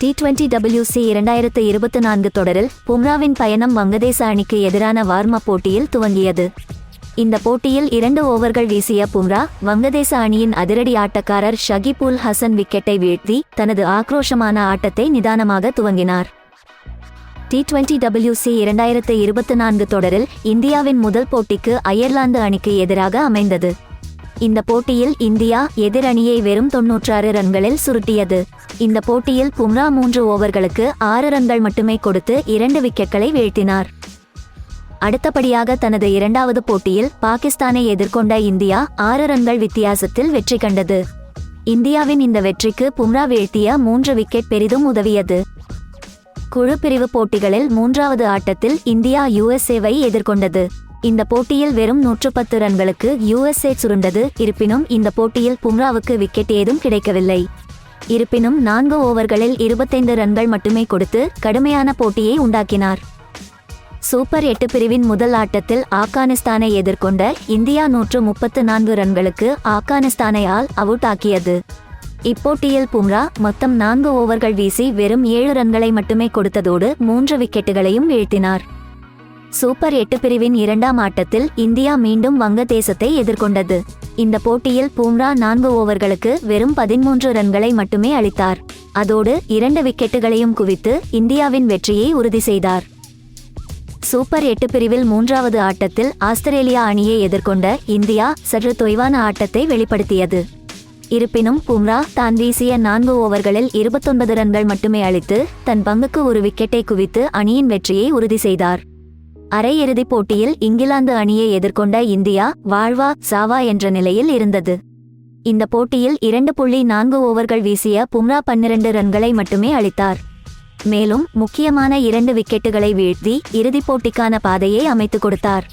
T twenty WC இரண்டாயிரத்து இருபத்தி நான்கு தொடரில் பும்ராவின் பயணம் வங்கதேச அணிக்கு எதிரான வார்ம போட்டியில் துவங்கியது. இந்த போட்டியில் இரண்டு ஓவர்கள் வீசிய பும்ரா வங்கதேச அணியின் அதிரடி ஆட்டக்காரர் ஷகிபுல் உல் ஹசன் விக்கெட்டை வீழ்த்தி தனது ஆக்ரோஷமான ஆட்டத்தை நிதானமாக துவங்கினார். டி டுவெண்டி டபிள்யூசி இரண்டாயிரத்து இருபத்தி நான்கு தொடரில் இந்தியாவின் முதல் போட்டிக்கு அயர்லாந்து அணிக்கு எதிராக அமைந்தது. இந்த போட்டியில் இந்தியா எதிர் அணியை வெறும் தொன்னூற்றாறு ரன்களில் சுருட்டியது. இந்த போட்டியில் பும்ரா மூன்று ஓவர்களுக்கு ஆறு ரன்கள் மட்டுமே கொடுத்து இரண்டு விக்கெட்களை வீழ்த்தினார். அடுத்தபடியாக தனது இரண்டாவது போட்டியில் பாகிஸ்தானை எதிர்கொண்ட இந்தியா ஆறு ரன்கள் வித்தியாசத்தில் வெற்றி கண்டது. இந்தியாவின் இந்த வெற்றிக்கு பும்ரா வீழ்த்திய மூன்று விக்கெட் பெரிதும் உதவியது. குழு பிரிவு போட்டிகளில் மூன்றாவது ஆட்டத்தில் இந்தியா யுஎஸ்ஏவை எதிர்கொண்டது. இந்த போட்டியில் வெறும் நூற்று பத்து ரன்களுக்கு யுஎஸ்ஏ சுருண்டது. இருப்பினும் இந்த போட்டியில் பும்ராவுக்கு விக்கெட் ஏதும் கிடைக்கவில்லை. இருப்பினும் நான்கு ஓவர்களில் இருபத்தைந்து ரன்கள் மட்டுமே கொடுத்து கடுமையான போட்டியை உண்டாக்கினார். சூப்பர் எட்டு பிரிவின் முதல் ஆட்டத்தில் ஆப்கானிஸ்தானை எதிர்கொண்ட இந்தியா நூற்று முப்பத்து நான்கு ரன்களுக்கு ஆப்கானிஸ்தானை ஆல் அவுட் ஆக்கியது. இப்போட்டியில் பும்ரா மொத்தம் நான்கு ஓவர்கள் வீசி வெறும் ஏழு ரன்களை மட்டுமே கொடுத்ததோடு மூன்று விக்கெட்டுகளையும் வீழ்த்தினார். சூப்பர் எட்டு பிரிவின் இரண்டாம் ஆட்டத்தில் இந்தியா மீண்டும் வங்கதேசத்தை எதிர்கொண்டது. இந்த போட்டியில் பூம்ரா நான்கு ஓவர்களுக்கு வெறும் பதிமூன்று ரன்களை மட்டுமே அளித்தார். அதோடு இரண்டு விக்கெட்டுகளையும் குவித்து இந்தியாவின் வெற்றியை உறுதி செய்தார். சூப்பர் எட்டு பிரிவில் மூன்றாவது ஆட்டத்தில் ஆஸ்திரேலியா அணியை எதிர்கொண்ட இந்தியா சற்று தொய்வான ஆட்டத்தை வெளிப்படுத்தியது. இருப்பினும் பும்ரா தான் வீசிய நான்கு ஓவர்களில் இருபத்தொன்பது ரன்கள் மட்டுமே அளித்து தன் பங்குக்கு ஒரு விக்கெட்டை குவித்து அணியின் வெற்றியை உறுதி செய்தார். அரையிறுதிப் போட்டியில் இங்கிலாந்து அணியை எதிர்கொண்ட இந்தியா வாழ்வா சாவா என்ற நிலையில் இருந்தது. இந்த போட்டியில் இரண்டு புள்ளி நான்கு ஓவர்கள் வீசிய பும்ரா பன்னிரண்டு ரன்களை மட்டுமே அளித்தார். மேலும் முக்கியமான இரண்டு விக்கெட்டுகளை வீழ்த்தி இறுதிப் போட்டிக்கான பாதையை அமைத்துக் கொடுத்தார்.